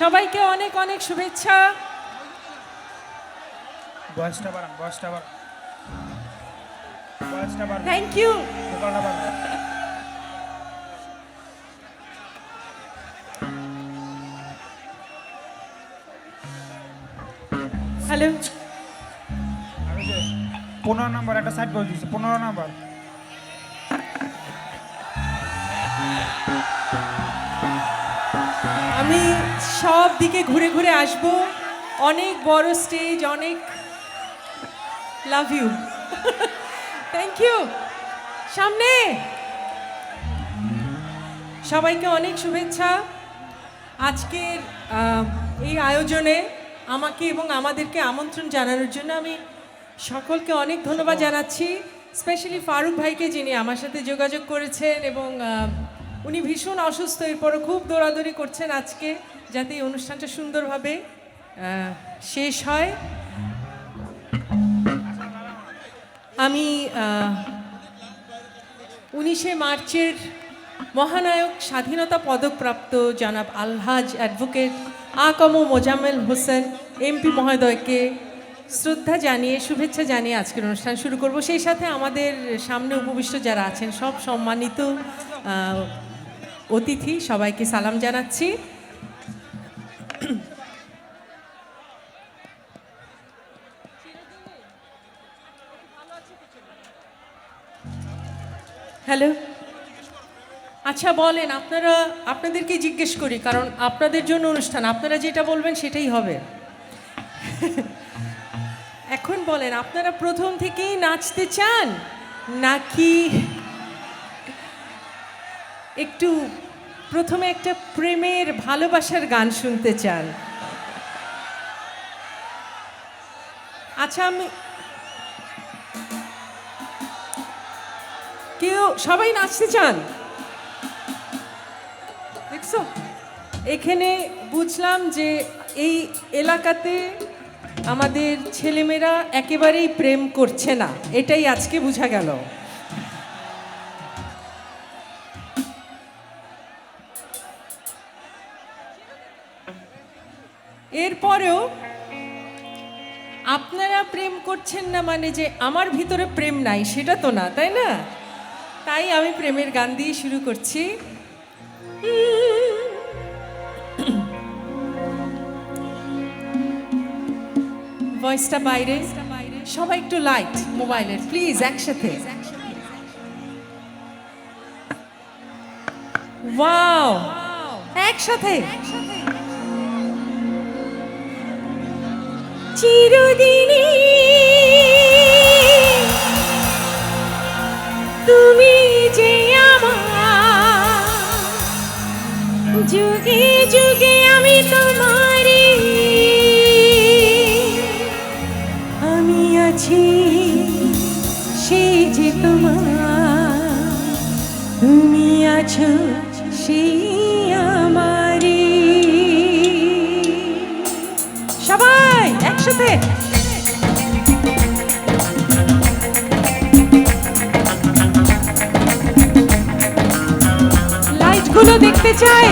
সবাইকে অনেক অনেক শুভেচ্ছা। Thank you hello. পনেরো নাম্বার একটা সাইড বয়স দিচ্ছি পনেরো নাম্বার। আমি সব দিকে ঘুরে ঘুরে আসব। অনেক বড় স্টেজ অনেক লাভ ইউ থ্যাংক ইউ সামনে। সবাইকে অনেক শুভেচ্ছা। আজকের এই আয়োজনে আমাকে এবং আমাদেরকে আমন্ত্রণ জানানোর জন্য আমি সকলকে অনেক ধন্যবাদ জানাচ্ছি স্পেশালি ফারুক ভাইকে যিনি আমার সাথে যোগাযোগ করেছেন এবং উনি ভীষণ অসুস্থ এরপরও খুব দৌড়াদৌড়ি করছেন আজকে যাতে এই অনুষ্ঠানটা সুন্দরভাবে শেষ হয়। আমি উনিশে মার্চের মহানায়ক স্বাধীনতা পদকপ্রাপ্ত জনাব আলহাজ অ্যাডভোকেট আকম মোজাম্মেল হোসেন, এমপি মহোদয়কে শ্রদ্ধা জানিয়ে, শুভেচ্ছা জানিয়ে আজকের অনুষ্ঠান শুরু করব। সেই সাথে আমাদের সামনে উপবিষ্ট যারা আছেন, সব সম্মানিত অতিথি, সবাইকে সালাম জানাচ্ছি। হ্যালো। আচ্ছা বলেন, আপনারা আপনাদেরকে জিজ্ঞেস করি, কারণ আপনাদের জন্য অনুষ্ঠান, আপনারা যেটা বলবেন সেটাই হবে। এখন বলেন, আপনারা প্রথম থেকেই নাচতে চান, নাকি একটু প্রথমে একটা প্রেমের ভালোবাসার গান শুনতে চান? আচ্ছা আমি কেউ, সবাই নাচতে চান? দেখছ এখানে বুঝলাম যে এই এলাকাতে আমাদের ছেলেমেয়েরা একেবারেই প্রেম করছে না। এটাই আজকে বোঝা গেল। এরপরেও আপনারা প্রেম করছেন না মানে যে আমার ভিতরে প্রেম নাই, সেটা তো না, তাই না? তাই আমি প্রেমের গান দিয়ে শুরু করছি। ভয়েসটা বাইরে। সবাই একটু লাইট মোবাইলের প্লিজ একসাথে। ওয়াও একসাথে। চিরদিনই তুমি যে আমার যুগে দেখতে চাই।